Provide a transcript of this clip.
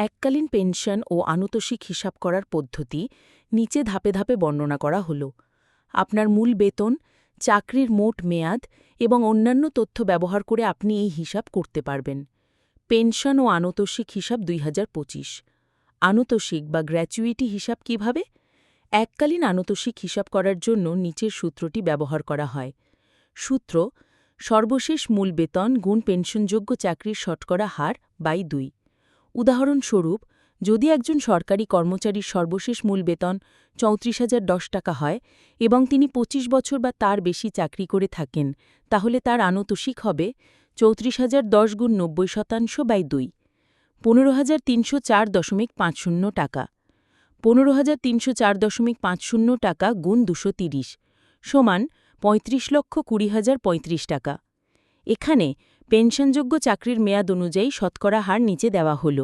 এককালীন পেনশন ও আনুতোষিক হিসাব করার পদ্ধতি নিচে ধাপে ধাপে বর্ণনা করা হল। আপনার মূল বেতন, চাকরির মোট মেয়াদ এবং অন্যান্য তথ্য ব্যবহার করে আপনি এই হিসাব করতে পারবেন। পেনশন ও আনুতোষিক হিসাব দুই আনুতোষিক বা গ্র্যাচুইটি হিসাব কীভাবে? এককালীন আনুতোষিক হিসাব করার জন্য নিচের সূত্রটি ব্যবহার করা হয়। সূত্র, সর্বশেষ মূল বেতন গুণ পেনশনযোগ্য চাকরির শতকরা হার বাই দুই। উদাহরণস্বরূপ, যদি একজন সরকারি কর্মচারীর সর্বশেষ মূল বেতন চৌত্রিশ হাজার দশ টাকা হয় এবং তিনি ২৫ বছর বা তার বেশি চাকরি করে থাকেন, তাহলে তার আনতোষিক হবে চৌত্রিশ হাজার দশ গুণ নব্বই শতাংশ বাই দুই, পনেরো হাজার তিনশো চার দশমিক পাঁচ শূন্য টাকা, পনেরো হাজার তিনশো চার দশমিক পাঁচ শূন্য টাকা গুণ দুশো তিরিশ, সমান পঁয়ত্রিশ লক্ষ কুড়ি হাজার পঁয়ত্রিশ টাকা। এখানে পেনশনযোগ্য চাকরির মেয়াদ অনুযায়ী শতকরা হার নিচে দেওয়া হল।